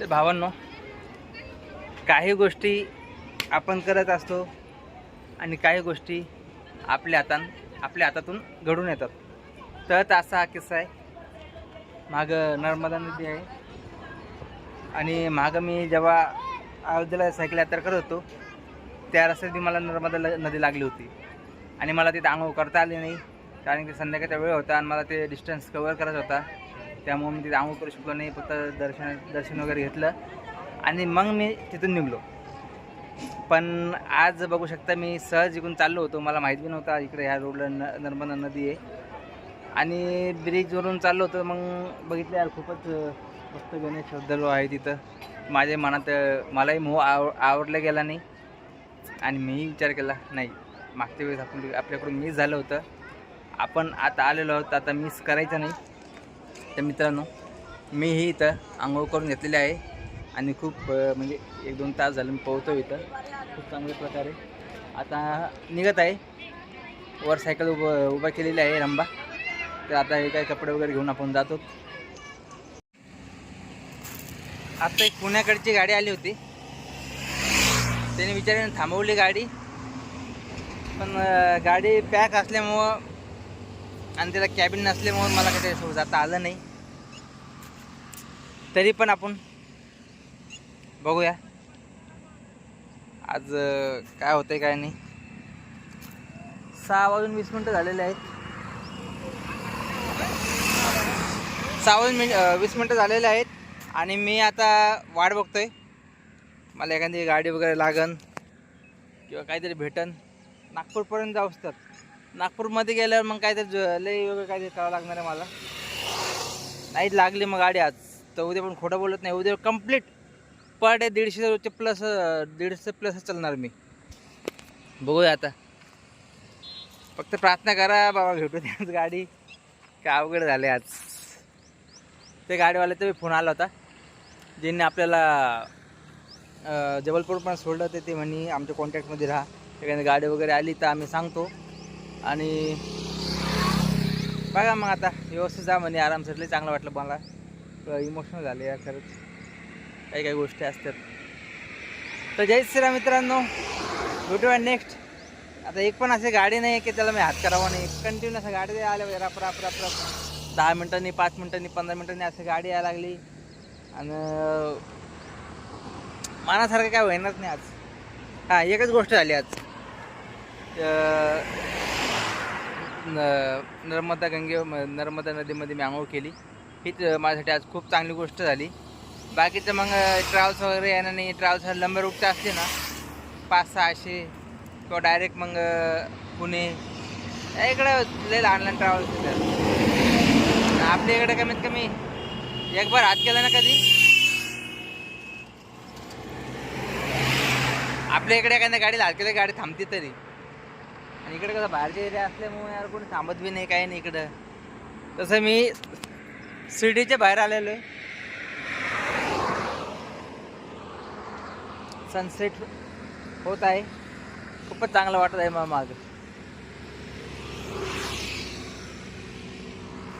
तर भावांनो काही गोष्टी आपण करत असतो आणि काही गोष्टी आपल्या हातान आपल्या हातातून घडून येतात. तर असा हा किस्सा आहे. मागं नर्मदा नदी आहे. आणि मागं मी जेव्हा अयोध्येला सायकल यात्रा करत होतो त्या रस्त्यात मला नर्मदा ल- नदी लागली होती. आणि मला तिथे आंघोळ करता आली नाही. कारण की संध्याकाळचा वेळ होता आणि मला ते डिस्टन्स कवर करायचा होता. त्यामुळे मी तिथे आंघोळ करू शकलो नाही फक्त दर्शन दर्शन वगैरे घेतलं. आणि मग मी तिथून निघलो. पण आज बघू शकता मी सहज इकडून चाललो होतो. मला माहीत बी नव्हता इकडे ह्या रोडला न नर्मदा नदी आहे. आणि ब्रिजवरून चाललो होतो मग बघितलं यार खूपच मस्त गणेश श्रद्धालू आहे तिथं. माझ्या मनात मलाही मोह आव आवडला गेला नाही. आणि मीही विचार केला नाही मागच्या वेळेस आपण आपल्याकडून मिस झालं होतं. आपण आता आलेलो आहोत आता मिस करायचं नाही. तर मित्रांनो मी ही इथं आंघोळ करून घेतलेली आहे. आणि खूप म्हणजे एक दोन तास झालं मी पोहतो इथं. खूप चांगल्या प्रकारे. आता निघत आहे. वर सायकल उभं उभा केलेली आहे रंबा. तर आता हे काय कपडे वगैरे घेऊन आपण जातो. आता एक पुण्याकडची गाडी आली होती. त्याने विचाराने थांबवली गाडी. पण गाडी पॅक असल्यामुळं आणि त्याला कॅबिन नसल्यामुळं मला काही त्याच्यासोबत जाता आलं नाही. तरी पण आपण बघूया. आज काय काय होतंय काय नाही. सहा वाजून वीस मिनटं झालेले आहेत. सहा वाजून मिन वीस मिनटं झालेले आहेत. आणि मी आता वाट बघतोय. मला एखादी गाडी वगैरे लागन किंवा काहीतरी भेटन. नागपूरपर्यंत जाऊ तर. नागपूरमध्ये गेल्यावर मग काहीतरी ज- वगैरे काहीतरी करावं लागणार आहे मला. नाहीच लागली मग गाडी आज. तर उद्या पण खोटं बोलत नाही. उद्या कंप्लीट पर डे दीडशे रोजचे प्लस दीडशे प्लस चालणार मी. बघूया आता. फक्त प्रार्थना करा बाबा भेटू द्या आज गाडी. काय अवघड झाले आज. ते गाडीवाल्याचा बी फोन आला होता. ज्यांनी आपल्याला जबलपूर पण सोडलं ते ते म्हणे आमच्या कॉन्टॅक्टमध्ये राहा. एखादी गाडी वगैरे आली तर आम्ही सांगतो. आणि बघा मग आता व्यवस्थित जा म्हणे आराम लई चांगलं वाटलं मला. इमोशनल झाले या खरंच. काही काही गोष्टी असतात. तर जय श्रीराम मित्रांनो. भेटूया नेक्स्ट आता एक पण अशी गाडी नाही आहे की त्याला मी हात करावा नाही. कंटिन्यू असं गाडी आल्या राप राप राप राप. दहा मिनटांनी पाच मिनटांनी पंधरा मिनटांनी असं गाडी यायला लागली. आणि मनासारखं काय होईनाच नाही आज. हां एकच गोष्ट झाली आज. नर्मदा गंगे नर्मदा नदीमध्ये मी आंघोळ केली. हीच माझ्यासाठी आज खूप चांगली गोष्ट झाली. बाकीचं मग ट्रॅव्हल्स वगैरे येणं नाही. ट्रॅव्हल्स लंबे रूटचे असते ना पाच सहाशे किंवा डायरेक्ट मग पुणे. इकडं लय लहान लहान ट्रॅव्हल्स येतात. आपल्या इकडे कमीत कमी एक बार हात केला ना कधी? आपल्या इकडे एखाद्या गाडीला हात केलं गाडी थांबते तरी. आणि इकडे कसं बाहेरचे एरिया असल्यामुळे यार कोणी थांबत बी नाही काही नाही इकडं. तसं मी सिटीच्या बाहेर आलेलो आहे. सनसेट होत आहे. खूपच चांगलं वाटत आहे मला माग.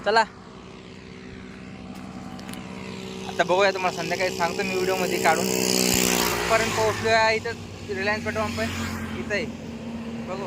चला. आता बघूया तुम्हाला संध्याकाळी सांगतो मी व्हिडिओमध्ये काढून. पर्यंत पोहोचलो आहे इथं रिलायन्स पेट्रोल पंप आहे इथं आहे. बघू.